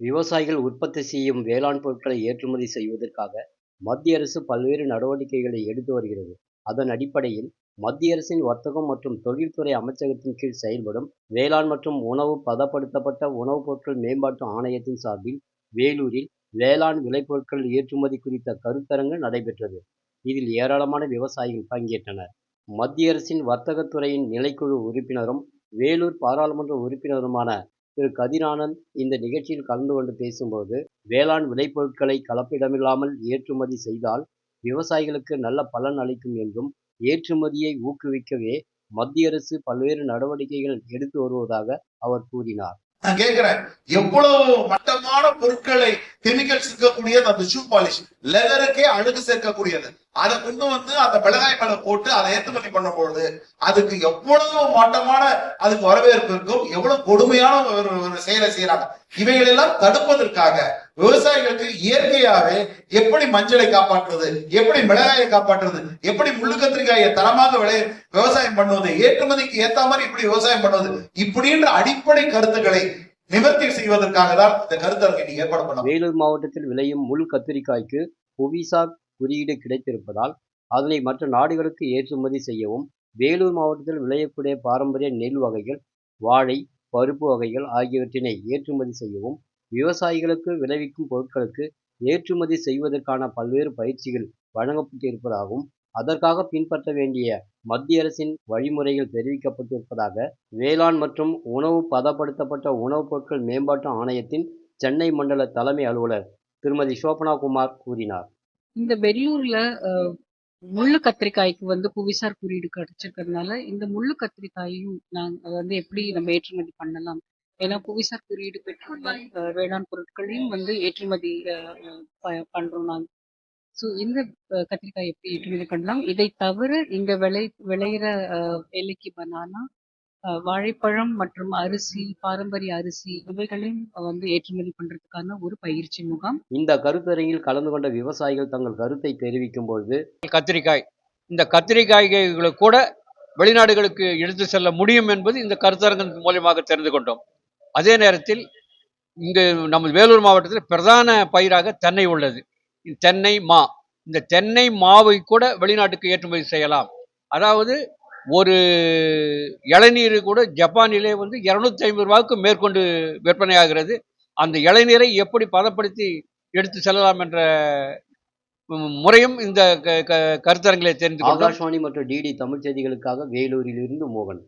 விவசாயிகள் உற்பத்தி செய்யும் வேளாண் பொருட்களை ஏற்றுமதி செய்வதற்காக மத்திய அரசு பல்வேறு நடவடிக்கைகளை எடுத்து வருகிறது. அதன் அடிப்படையில் மத்திய அரசின் வர்த்தகம் மற்றும் தொழில்துறை அமைச்சகத்தின் கீழ் செயல்படும் வேளாண் மற்றும் உணவு பதப்படுத்தப்பட்ட உணவுப் பொருட்கள் மேம்பாட்டு ஆணையத்தின் சார்பில் வேலூரில் வேளாண் விளைபொருட்கள் ஏற்றுமதி குறித்த கருத்தரங்கு நடைபெற்றது. இதில் ஏராளமான விவசாயிகள் பங்கேற்றனர். மத்திய அரசின் வர்த்தகத்துறையின் நிலைக்குழு உறுப்பினரும் வேலூர் பாராளுமன்ற உறுப்பினருமான திரு கதிரானந்த் இந்த நிகழ்ச்சியில் கலந்து கொண்டு பேசும்போது வேளாண் விளைபொருட்களை கலப்பிடமில்லாமல் ஏற்றுமதி செய்தால் விவசாயிகளுக்கு நல்ல பலன் அளிக்கும் என்றும் ஏற்றுமதியை ஊக்குவிக்கவே மத்திய அரசு பல்வேறு நடவடிக்கைகள் எடுத்து வருவதாக அவர் கூறினார். நான் கேட்கிறேன் எவ்வளவு மட்டமான பொருட்களை கெமிக்கல்ஸ் இருக்கக்கூடியது அந்த ஷூ பாலிஷ் லெதருக்கே அழுகு சேர்க்கக்கூடியது. அதை கொண்டு வந்து அந்த மிளகாய் மேல போட்டு அதை ஏற்றுமதி பண்ணும்பொழுது அதுக்கு எவ்வளவு மட்டமான அதுக்கு வரவேற்பு இருக்கும் எவ்வளவு கொடுமையான ஒரு ஒரு செயலை செய்யறாங்க இவைகளெல்லாம் தடுப்பதற்காக விவசாயிகளுக்கு இயற்கையாவே எப்படி மஞ்சளை காப்பாற்றுறது எப்படி மிளகாயை காப்பாற்றுறது எப்படி முள்ளு கத்திரிக்காயை தரமாக விளைய விவசாயம் பண்ணுவது ஏற்றுமதிக்கு ஏத்த மாதிரி இப்படி விவசாயம் பண்ணுவது இப்படின்ற அடிப்படை கருத்துக்களை நிவர்த்தி செய்வதற்காக தான் இந்த கருத்தரங்கை நீங்க ஏற்பாடு பண்ண வேலூர் மாவட்டத்தில் விளையும் முள் கத்திரிக்காய்க்கு புவிசார் குறியீடு கிடைத்திருப்பதால் அதனை மற்ற நாடுகளுக்கு ஏற்றுமதி செய்யவும் வேலூர் மாவட்டத்தில் விளையக்கூடிய பாரம்பரிய நெல் வகைகள் வாழை பருப்பு வகைகள் ஆகியவற்றினை ஏற்றுமதி செய்யவும் விவசாயிகளுக்கு விளைவிக்கும் பொருட்களுக்கு ஏற்றுமதி செய்வதற்கான பல்வேறு பயிற்சிகள் வழங்கப்பட்டிருப்பதாகவும் அதற்காக பின்பற்ற வேண்டிய மத்திய அரசின் வழிமுறைகள் தெரிவிக்கப்பட்டிருப்பதாக வேளாண் மற்றும் உணவு பதப்படுத்தப்பட்ட உணவுப் பொருட்கள் மேம்பாட்டு ஆணையத்தின் சென்னை மண்டல தலைமை அலுவலர் திருமதி சோபனா குமார் கூறினார். இந்த வெள்ளூர்ல முள்ளு கத்திரிக்காய்க்கு வந்து புவிசார் குறியீடு கிடைச்சிருக்கிறதுனால இந்த முள்ளு கத்திரிக்காயையும் நாங்கள் வந்து எப்படி நம்ம ஏற்றுமதி பண்ணலாம்? ஏன்னா புவிசார் குறியீடு பெற்றுள்ள வேளாண் பொருட்களையும் வந்து ஏற்றுமதி பண்றோம் நாங்க. ஸோ இந்த கத்திரிக்காய் எப்படி ஏற்றுமதி பண்ணலாம்? இதை தவிர இங்க விளை விளையிற அஹ், ஏலக்கி பனானா அஹ், வாழைப்பழம் மற்றும் அரிசி பாரம்பரிய அரிசி இவைகளையும் வந்து ஏற்றுமதி பண்றதுக்கான ஒரு பயிற்சி முகாம். இந்த கருத்தரங்கில் கலந்து கொண்ட விவசாயிகள் தங்கள் கருத்தை தெரிவிக்கும் பொழுது கத்திரிக்காய். இந்த கத்திரிக்காய்களை கூட வெளிநாடுகளுக்கு எடுத்து செல்ல முடியும் என்பது இந்த கருத்தரங்கின் மூலியமாக தெரிந்து கொண்டோம். அதே நேரத்தில் இங்கு நம்ம வேலூர் மாவட்டத்தில் பிரதான பயிராக தென்னை உள்ளது. தென்னை மா. இந்த தென்னை மாவை கூட வெளிநாட்டுக்கு ஏற்றுமதி செய்யலாம். அதாவது ஒரு இளநீர் கூட ஜப்பானிலே வந்து இரநூத்தி ஐம்பது ரூபாய்க்கு மேற்கொண்டு விற்பனையாகிறது. அந்த இளநீரை எப்படி பதப்படுத்தி எடுத்து செல்லலாம் என்ற முறையும் இந்த க- க- தெரிந்து கொண்டோம். ஆகாஷ்வாணி மற்றும் டிடி தமிழ் செய்திகளுக்காக வேலூரிலிருந்து மோகன்.